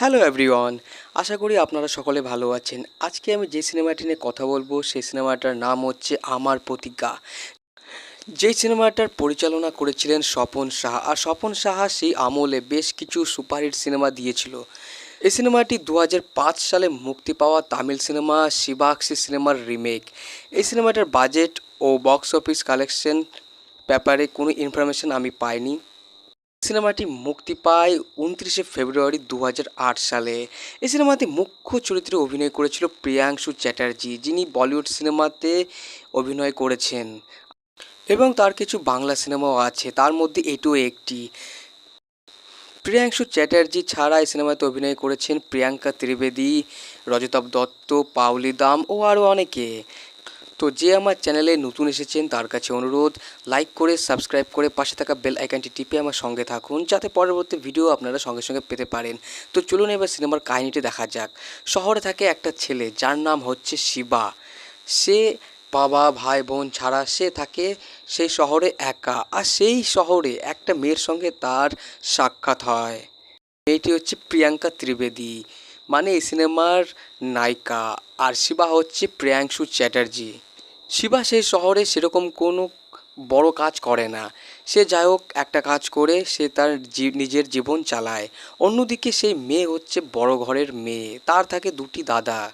Hello everyone আশা করি আপনারা সকলে ভালো আছেন। আজকে আমি যে সিনেমাটি নিয়ে কথা বলব, সেই সিনেমাটার নাম হচ্ছে আমার প্রতিজ্ঞা। যেই সিনেমাটার পরিচালনা করেছিলেন স্বপন সাহা। আর স্বপন সাহা সেই আমলে বেশ কিছু সুপারহিট সিনেমা দিয়েছিল। এই সিনেমাটি দু হাজার পাঁচ সালে মুক্তি পাওয়া তামিল সিনেমা, শিবাক্সি সিনেমার রিমেক। এই সিনেমাটার বাজেট ও বক্স অফিস কালেকশন ব্যাপারে কোনো ইনফরমেশন আমি পাইনি। সিনেমাটি মুক্তি পায় উনত্রিশে ফেব্রুয়ারি দু হাজার আট সালে। এই সিনেমাতে মুখ্য চরিত্রে অভিনয় করেছিল প্রিয়াংশু চ্যাটার্জি, যিনি বলিউড সিনেমাতে অভিনয় করেছেন। এবং তার কিছু বাংলা সিনেমাও আছে, তার মধ্যে এটিও একটি। প্রিয়াংশু চ্যাটার্জি ছাড়া এই সিনেমাতে অভিনয় করেছেন প্রিয়াঙ্কা ত্রিবেদী রজতাভ দত্ত পাউলি দাম ও আরও অনেকে। তো যে আমার চ্যানেলে নতুন এসেছেন, তার কাছে অনুরোধ লাইক করে সাবস্ক্রাইব করে পাশে থাকা বেল আইকনটি টিপে আমার সঙ্গে থাকুন, যাতে পরবর্তী ভিডিও আপনারা সঙ্গে সঙ্গে পেতে পারেন। তো চলুন এবার সিনেমার কাহিনীটি দেখা যাক। শহরে থাকে একটা ছেলে, যার নাম হচ্ছে শিবা। সে বাবা, ভাই, বোন ছাড়া সে থাকে সেই শহরে একা। আর সেই শহরে একটা মেয়ের সঙ্গে তার সাক্ষাৎ হয়। মেয়েটি হচ্ছে প্রিয়াঙ্কা ত্রিবেদী মানে এই সিনেমার নায়িকা। আর শিবা হচ্ছে প্রিয়াংশু চ্যাটার্জি। শিবা সেই শহরে সেরকম কোনো বড় কাজ করে না। সে যাই হোক, একটা কাজ করে, সে তার নিজের জীবন চালায়। অন্যদিকে সেই মেয়ে হচ্ছে বড় ঘরের মেয়ে, তার থাকে দুটি দাদা।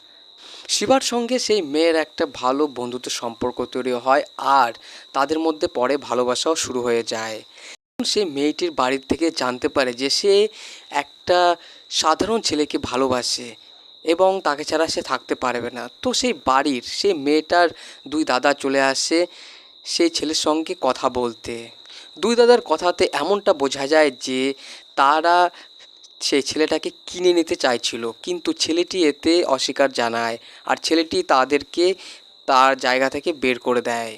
শিবার সঙ্গে সেই মেয়ের একটা ভালো বন্ধুত্ব সম্পর্ক তৈরি হয় আর তাদের মধ্যে পরে ভালোবাসাও শুরু হয়ে যায়। সে মেয়েটির বাড়ির থেকে জানতে পারে যে সে একটা সাধারণ ছেলেকে ভালোবাসে। এবং তাকে ছাড়া সে থাকতে পারবে না। তো সেই বাড়ির, সেই মেয়েটার দুই দাদা চলে আসে সেই ছেলের সঙ্গে কথা বলতে। দুই দাদার কথাতে এমনটা বোঝা যায় যে তারা সেই ছেলেটাকে কিনে নিতে চাইছিল, কিন্তু ছেলেটি এতে অস্বীকার জানায় আর ছেলেটি তাদেরকে তার জায়গা থেকে বের করে দেয়।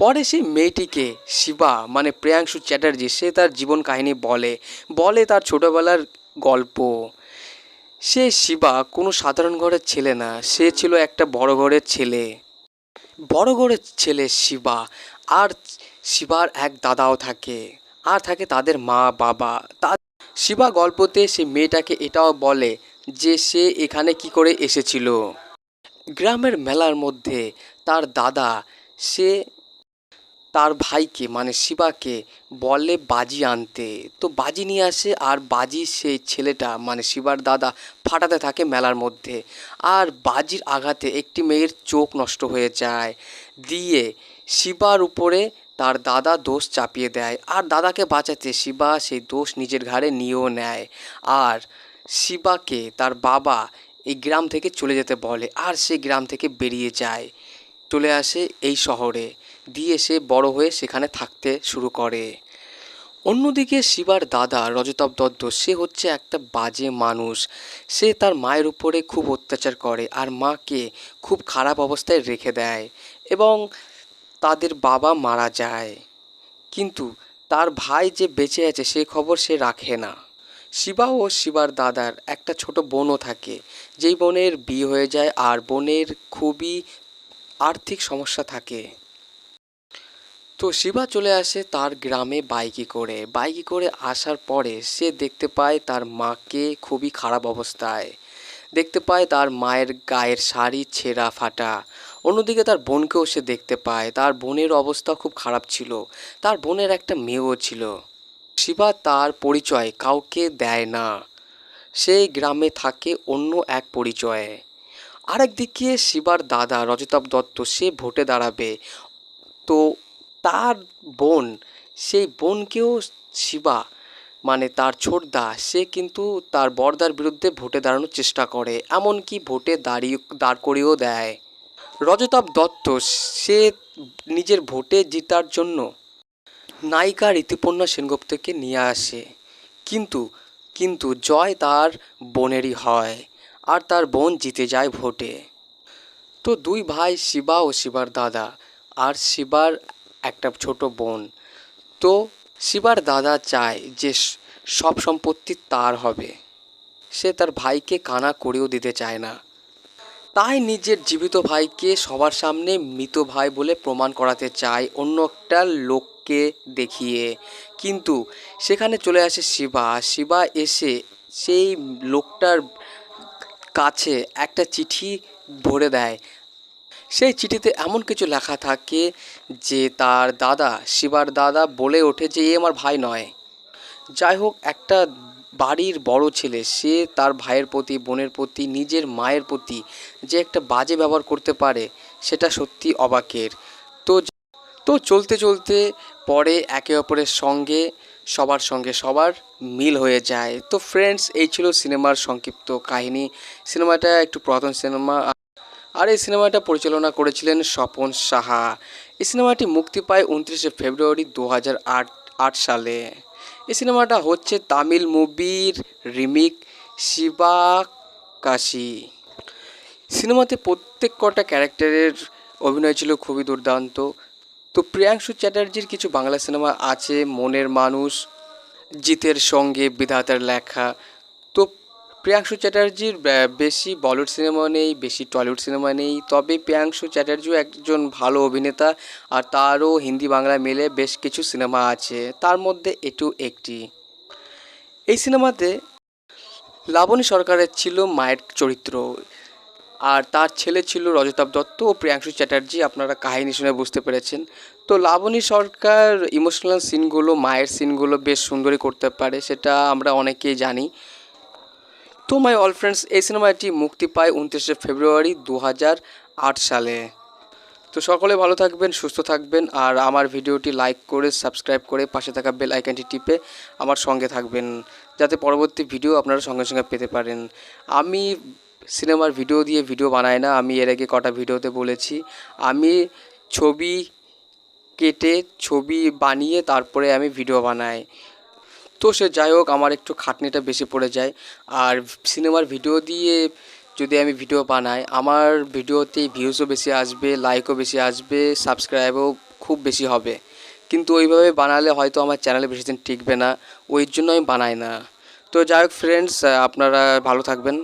পরে সেই মেয়েটিকে শিবা মানে প্রিয়াংশু চ্যাটার্জি, সে তার জীবন কাহিনী বলে। বলে তার ছোটোবেলার গল্প। সে শিবা কোনো সাধারণ ঘরের ছেলে না, সে ছিল একটা বড় ঘরের ছেলে। বড় ঘরের ছেলে শিবা, আর শিবার এক দাদাও থাকে, আর থাকে তাদের মা, বাবা। তা শিবা গল্পতে সে মেয়েটাকে এটাও বলে যে সে এখানে কি করে এসেছিল। গ্রামের মেলার মধ্যে তার দাদা, সে তার ভাইকে মানে শিবাকে বলে বাজি আনতে। তো বাজি নিয়ে আসে আর বাজি সেই ছেলেটা মানে শিবার দাদা, ফাটাতে থাকে মেলার মধ্যে। আর বাজির আঘাতে একটি মেয়ের চোখ নষ্ট হয়ে যায়। দিয়ে শিবার উপরে তার দাদা দোষ চাপিয়ে দেয়। আর দাদাকে বাঁচাতে শিবা সেই দোষ নিজের ঘাড়ে নিয়েও নেয়। আর শিবাকে তার বাবা এই গ্রাম থেকে চলে যেতে বলে। আর সে গ্রাম থেকে বেরিয়ে যায়। চলে আসে এই শহরে। দিয়ে সে বড় হয়ে সেখানে থাকতে শুরু করে। অন্যদিকে শিবার দাদা রজতাভ দত্ত, সে হচ্ছে একটা বাজে মানুষ। সে তার মায়ের উপরে খুব অত্যাচার করে আর মাকে খুব খারাপ অবস্থায় রেখে দেয় এবং তাদের বাবা মারা যায়। কিন্তু তার ভাই যে বেঁচে আছে সে খবর সে রাখে না। শিবা ও শিবার দাদার একটা ছোট বোনও থাকে, যেই বোনের বিয়ে হয়ে যায় আর বোনের খুবই আর্থিক সমস্যা থাকে। তো শিবা চলে আসে তার গ্রামে বাইকে করে। বাইকে করে আসার পরে সে দেখতে পায় তার মাকে খুবই খারাপ অবস্থায়। দেখতে পায় তার মায়ের গায়ের শাড়ি ছেঁড়া ফাটা। অন্যদিকে তার বোনকেও সে দেখতে পায়। তার বোনের অবস্থা খুব খারাপ ছিল। তার বোনের একটা মেয়েও ছিল। শিবা তার পরিচয় কাউকে দেয় না। সেই গ্রামে থাকে অন্য এক পরিচয়ে। আরেকদিকে শিবার দাদা রজতাভ দত্ত, সে ভোটে দাঁড়াবে। তো তার বোন, সেই বোনকেও শিবা মানে তার ছোটদা, সে কিন্তু তার বর্দার বিরুদ্ধে ভোটে দাঁড়ানোর চেষ্টা করে, এমনকি ভোটে দাঁড়িয়ে, দাঁড় করিয়েও দেয়। রজতাভ দত্ত, সে নিজের ভোটে জেতার জন্য নায়িকা ঋতুপর্ণা সেনগুপ্তকে নিয়ে আসে। কিন্তু কিন্তু জয় তার বোনেরই হয়, আর তার বোন জিতে যায় ভোটে। তো দুই ভাই শিবা ও শিবার দাদা, আর শিবার একটা ছোট বোন। তো শিবার দাদা চায় যে সব সম্পত্তি তার হবে। সে তার ভাইকে কানা করেও দিতে চায় না। তাই নিজের জীবিত ভাইকে সবার সামনে মৃত ভাই বলে প্রমাণ করাতে চায় অন্য একটা লোককে দেখিয়ে। কিন্তু সেখানে চলে আসে শিবা। শিবা এসে সেই লোকটার কাছে একটা চিঠি ভরে দেয়। সেই চিঠিতে এমন কিছু লেখা থাকে যে তার দাদা, শিবার দাদা বলে ওঠে যে এ আমার ভাই নয়। যাই হোক, একটা বাড়ির বড় ছেলে, সে তার ভাইয়ের প্রতি, বোনের প্রতি, নিজের মায়ের প্রতি যে একটা বাজে ব্যবহার করতে পারে, সেটা সত্যি অবাকের। তো তো চলতে চলতে পরে একে অপরের সঙ্গে, সবার সঙ্গে সবার মিল হয়ে যায়। তো ফ্রেন্ডস এই ছিল সিনেমার সংক্ষিপ্ত কাহিনী। সিনেমাটা একটু পুরাতন সিনেমা আর এই সিনেমাটা পরিচালনা করেছিলেন স্বপন সাহা। এই সিনেমাটি মুক্তি পায় উনত্রিশে ফেব্রুয়ারি দু হাজার সালে। এই সিনেমাটা হচ্ছে তামিল মুভির রিমিক শিবা কাশি। সিনেমাতে প্রত্যেক কটা ক্যারেক্টারের অভিনয় ছিল খুবই দুর্দান্ত। তো প্রিয়াংশু চ্যাটার্জির কিছু বাংলা সিনেমা আছে, মনের মানুষ, জিতের সঙ্গে বিধাতার লেখা। প্রিয়াংশু চ্যাটার্জির বেশি বলিউড সিনেমা নেই, বেশি টলিউড সিনেমা নেই। তবে প্রিয়াংশু চ্যাটার্জিও একজন ভালো অভিনেতা আর তারও হিন্দি বাংলা মিলে বেশ কিছু সিনেমা আছে। তার মধ্যে এটু একটি। এই সিনেমাতে লাবণী সরকারের ছিল মায়ের চরিত্র আর তার ছেলে ছিল রজতাভ দত্ত ও প্রিয়াংশু চ্যাটার্জি। আপনারা কাহিনী শুনে বুঝতে পেরেছেন। তো লাবণী সরকার ইমোশনাল সিনগুলো, মায়ের সিনগুলো বেশ সুন্দরই করতে পারে, সেটা আমরা অনেকেই জানি। তো মাই অল ফ্রেন্ডস এই সিনেমাটি মুক্তি পায় উনত্রিশে ফেব্রুয়ারি দু হাজার আট সালে। তো সকলে ভালো থাকবেন, সুস্থ থাকবেন, আর আমার ভিডিওটি লাইক করে সাবস্ক্রাইব করে পাশে থাকা বেল আইকনটি টিপে আমার সঙ্গে থাকবেন, যাতে পরবর্তী ভিডিও আপনারা সঙ্গে সঙ্গে পেতে পারেন। আমি সিনেমার ভিডিও দিয়ে ভিডিও বানাই না, আমি এর আগে কটা ভিডিওতে বলেছি। আমি ছবি কেটে, ছবি বানিয়ে তারপরে আমি ভিডিও বানাই। তো সে যাই হোক, আমার একটু খাটনিটা বেশি পড়ে যায়। আর সিনেমার ভিডিও দিয়ে যদি আমি ভিডিও বানাই, আমার ভিডিওতে ভিউজও বেশি আসবে, লাইকও বেশি আসবে, সাবস্ক্রাইবও খুব বেশি হবে। কিন্তু ওইভাবে বানালে হয়তো আমার চ্যানেলে বেশি দিন টিকবে না, ওই জন্য আমি বানাই না। তো যাই হোক ফ্রেন্ডস আপনারা ভালো থাকবেন।